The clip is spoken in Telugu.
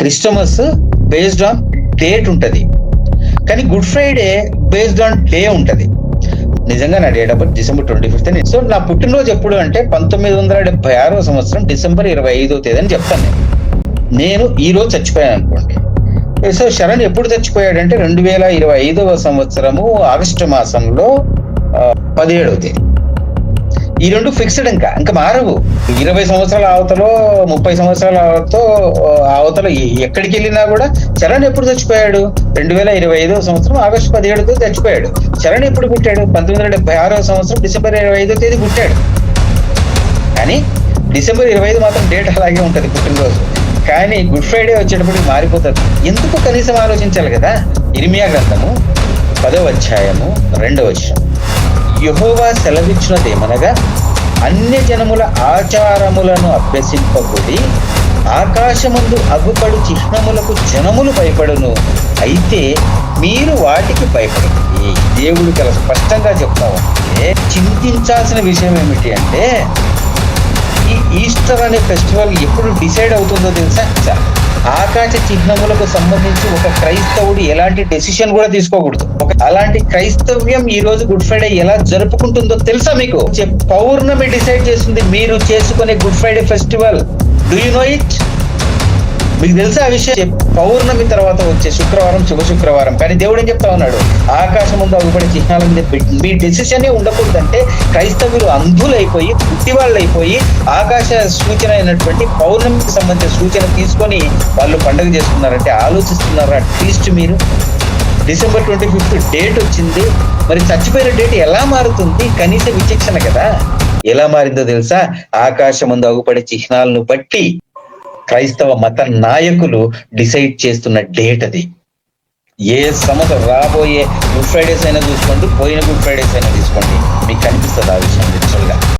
క్రిస్టమస్ బేస్డ్ ఆన్ డేట్ ఉంటుంది. కానీ good Friday based on day ఉంటుంది. నిజంగా నా date of birth December twenty fifth so నా పుట్టినరోజు ఎప్పుడు అంటే పంతొమ్మిది వందల డెబ్బై ఆరో సంవత్సరం డిసెంబర్ ఇరవై ఐదో తేదీ అని చెప్తాను నేను. నేను ఈ రోజు చచ్చిపోయాను అనుకోండి. సో శరణ్ ఎప్పుడు చచ్చిపోయాడంటే రెండు వేల ఇరవై ఐదవ సంవత్సరము ఆగస్టు మాసంలో పదిహేడవ తేదీ. ఈ రెండు ఫిక్స్డ్ ఇంకా ఇంకా మారవు. ఇరవై సంవత్సరాల అవతలో ముప్పై సంవత్సరాల అవతో అవతల ఎక్కడికి వెళ్ళినా కూడా చరణ్ ఎప్పుడు చచ్చిపోయాడు? రెండు వేల ఇరవై ఐదో సంవత్సరం ఆగస్టు పదిహేడుతో చచ్చిపోయాడు. చరణ్ ఎప్పుడు పుట్టాడు? పంతొమ్మిది వందల డెబ్బై ఆరో సంవత్సరం డిసెంబర్ ఇరవై ఐదో తేదీ పుట్టాడు. కానీ డిసెంబర్ ఇరవై ఐదు మాత్రం డేట్ అలాగే ఉంటుంది పుట్టినరోజు. కానీ గుడ్ ఫ్రైడే వచ్చేటప్పుడు మారిపోతుంది ఎందుకు కనీసం ఆలోచించాలి కదా? ఇరిమియా గ్రంథము పదవ అధ్యాయము రెండవ వచనం. యహోవా సెలవిచ్చినదేమనగా అన్య జనముల ఆచారములను అభ్యసింపబడి ఆకాశముందు అగుపడు చిహ్నములకు జనములు భయపడును. అయితే మీరు వాటికి భయపడండి దేవుడు కల స్పష్టంగా చెప్తా ఉంటే చింతించాల్సిన విషయం ఏమిటి అంటే ఈ ఈస్టర్ అనే ఫెస్టివల్ ఎప్పుడు డిసైడ్ అవుతుందో తెలుసా? చ- ఆకాశ చిహ్నములకు సంబంధించి ఒక క్రైస్తవుడు ఎలాంటి డెసిషన్ కూడా తీసుకోకూడదు. ఒక అలాంటి క్రైస్తవ్యం ఈ రోజు గుడ్ ఫ్రైడే ఎలా జరుపుకుంటుందో తెలుసా మీకు? పౌర్ణమి డిసైడ్ చేస్తుంది మీరు చేసుకునే good Friday festival do you know it మీకు తెలుసా ఆ విషయం? పౌర్ణమి తర్వాత వచ్చే శుక్రవారం శుభ శుక్రవారం. కానీ దేవుడు ఏం చెప్తా ఉన్నాడు? ఆకాశం ముందు అగుపడే చిహ్నాల మీద మీ డెసిషన్ ఉండకూడదంటే క్రైస్తవులు అంధులైపోయి వాళ్ళు అయిపోయి ఆకాశ సూచన అయినటువంటి పౌర్ణమికి సంబంధించిన సూచన తీసుకొని వాళ్ళు పండుగ చేసుకున్నారంటే ఆలోచిస్తున్నారు అట్లీస్ట్ మీరు? డిసెంబర్ ట్వంటీ ఫిఫ్త్ డేట్ వచ్చింది. మరి చచ్చిపోయిన డేట్ ఎలా మారుతుంది? కనీస విచక్షణ కదా. ఎలా మారిందో తెలుసా? ఆకాశం ముందు అగుపడే చిహ్నాలను బట్టి క్రైస్తవ మత నాయకులు డిసైడ్ చేస్తున్న డేట్ అది. ఏ సంవత్సరం రాబోయే గుడ్ ఫ్రైడేస్ అయినా చూసుకోండి పోయిన గుడ్ ఫ్రైడేస్ అయినా తీసుకోండి. మీకు కనిపిస్తుంది ఆ విషయం లిటరల్